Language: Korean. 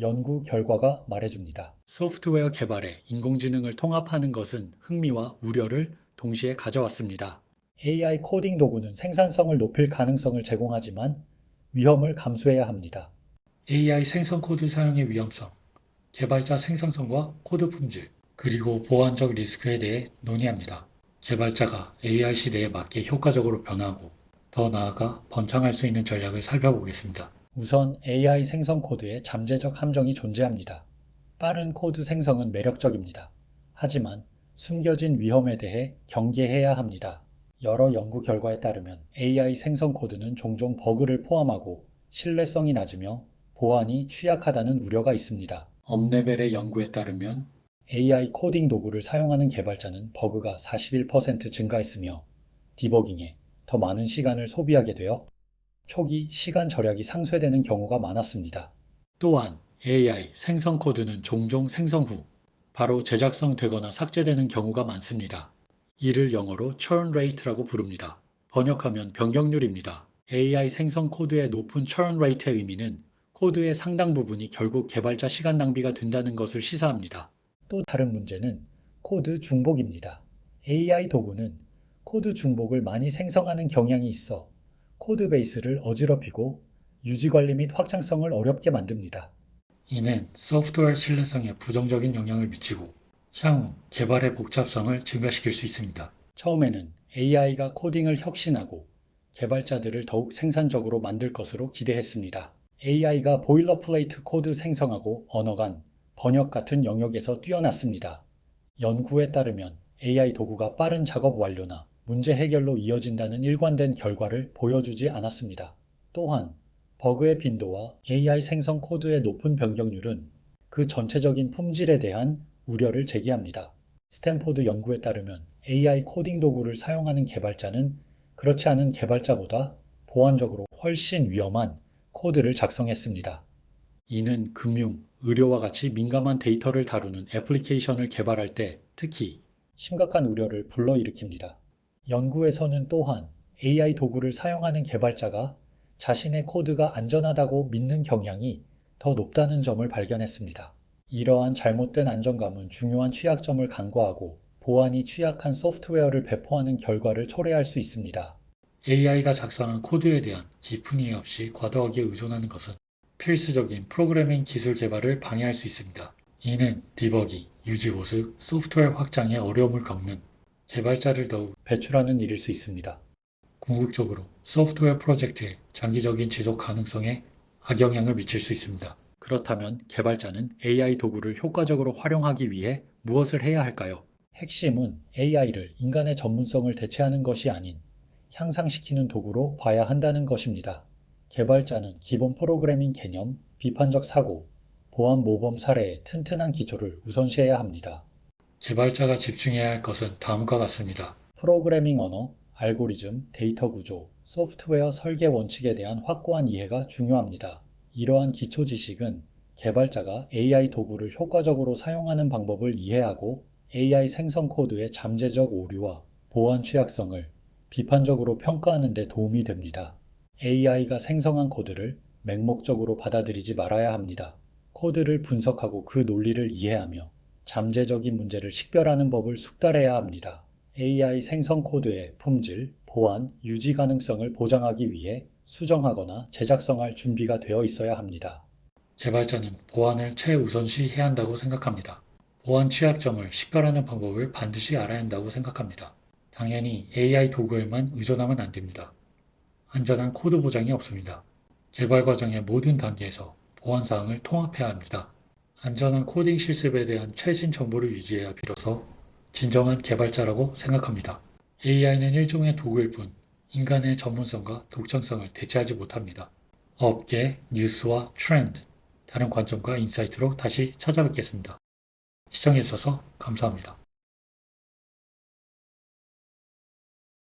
연구 결과가 말해줍니다. 소프트웨어 개발에 인공지능을 통합하는 것은 흥미와 우려를 동시에 가져왔습니다. AI 코딩 도구는 생산성을 높일 가능성을 제공하지만 위험을 감수해야 합니다. AI 생성 코드 사용의 위험성, 개발자 생산성과 코드 품질, 그리고 보안적 리스크에 대해 논의합니다. 개발자가 AI 시대에 맞게 효과적으로 변화하고 더 나아가 번창할 수 있는 전략을 살펴보겠습니다. 우선 AI 생성 코드에 잠재적 함정이 존재합니다. 빠른 코드 생성은 매력적입니다. 하지만 숨겨진 위험에 대해 경계해야 합니다. 여러 연구 결과에 따르면 AI 생성 코드는 종종 버그를 포함하고 신뢰성이 낮으며 보안이 취약하다는 우려가 있습니다. 업레벨의 연구에 따르면 AI 코딩 도구를 사용하는 개발자는 버그가 41% 증가했으며 디버깅에 더 많은 시간을 소비하게 되어 초기 시간 절약이 상쇄되는 경우가 많았습니다. 또한 AI 생성 코드는 종종 생성 후 바로 제작성 되거나 삭제되는 경우가 많습니다. 이를 영어로 churn rate라고 부릅니다. 번역하면 변경률입니다. AI 생성 코드의 높은 churn rate의 의미는 코드의 상당 부분이 결국 개발자 시간 낭비가 된다는 것을 시사합니다. 또 다른 문제는 코드 중복입니다. AI 도구는 코드 중복을 많이 생성하는 경향이 있어 코드 베이스를 어지럽히고 유지 관리 및 확장성을 어렵게 만듭니다. 이는 소프트웨어 신뢰성에 부정적인 영향을 미치고 향후 개발의 복잡성을 증가시킬 수 있습니다. 처음에는 AI가 코딩을 혁신하고 개발자들을 더욱 생산적으로 만들 것으로 기대했습니다. AI가 보일러플레이트 코드 생성하고 언어 간 번역 같은 영역에서 뛰어났습니다. 연구에 따르면 AI 도구가 빠른 작업 완료나 문제 해결로 이어진다는 일관된 결과를 보여주지 않았습니다. 또한 버그의 빈도와 AI 생성 코드의 높은 변경률은 그 전체적인 품질에 대한 우려를 제기합니다. 스탠포드 연구에 따르면 AI 코딩 도구를 사용하는 개발자는 그렇지 않은 개발자보다 보안적으로 훨씬 위험한 코드를 작성했습니다. 이는 금융, 의료와 같이 민감한 데이터를 다루는 애플리케이션을 개발할 때 특히 심각한 우려를 불러일으킵니다. 연구에서는 또한 AI 도구를 사용하는 개발자가 자신의 코드가 안전하다고 믿는 경향이 더 높다는 점을 발견했습니다. 이러한 잘못된 안정감은 중요한 취약점을 간과하고 보안이 취약한 소프트웨어를 배포하는 결과를 초래할 수 있습니다. AI가 작성한 코드에 대한 깊은 이해 없이 과도하게 의존하는 것은 필수적인 프로그래밍 기술 개발을 방해할 수 있습니다. 이는 디버기, 유지 보수, 소프트웨어 확장에 어려움을 겪는 개발자를 더욱 배출하는 일일 수 있습니다. 궁극적으로 소프트웨어 프로젝트의 장기적인 지속 가능성에 악영향을 미칠 수 있습니다. 그렇다면 개발자는 AI 도구를 효과적으로 활용하기 위해 무엇을 해야 할까요? 핵심은 AI를 인간의 전문성을 대체하는 것이 아닌 향상시키는 도구로 봐야 한다는 것입니다. 개발자는 기본 프로그래밍 개념, 비판적 사고, 보안 모범 사례의 튼튼한 기초를 우선시해야 합니다. 개발자가 집중해야 할 것은 다음과 같습니다. 프로그래밍 언어, 알고리즘, 데이터 구조, 소프트웨어 설계 원칙에 대한 확고한 이해가 중요합니다. 이러한 기초 지식은 개발자가 AI 도구를 효과적으로 사용하는 방법을 이해하고 AI 생성 코드의 잠재적 오류와 보안 취약성을 비판적으로 평가하는 데 도움이 됩니다. AI가 생성한 코드를 맹목적으로 받아들이지 말아야 합니다. 코드를 분석하고 그 논리를 이해하며 잠재적인 문제를 식별하는 법을 숙달해야 합니다. AI 생성 코드의 품질, 보안, 유지 가능성을 보장하기 위해 수정하거나 제작성할 준비가 되어 있어야 합니다. 개발자는 보안을 최우선시 해야 한다고 생각합니다. 보안 취약점을 식별하는 방법을 반드시 알아야 한다고 생각합니다. 당연히 AI 도구에만 의존하면 안 됩니다. 안전한 코드 보장이 없습니다. 개발 과정의 모든 단계에서 보안 사항을 통합해야 합니다. 안전한 코딩 실습에 대한 최신 정보를 유지해야 비로소 진정한 개발자라고 생각합니다. AI는 일종의 도구일 뿐 인간의 전문성과 독창성을 대체하지 못합니다. 업계, 뉴스와 트렌드, 다른 관점과 인사이트로 다시 찾아뵙겠습니다. 시청해주셔서 감사합니다.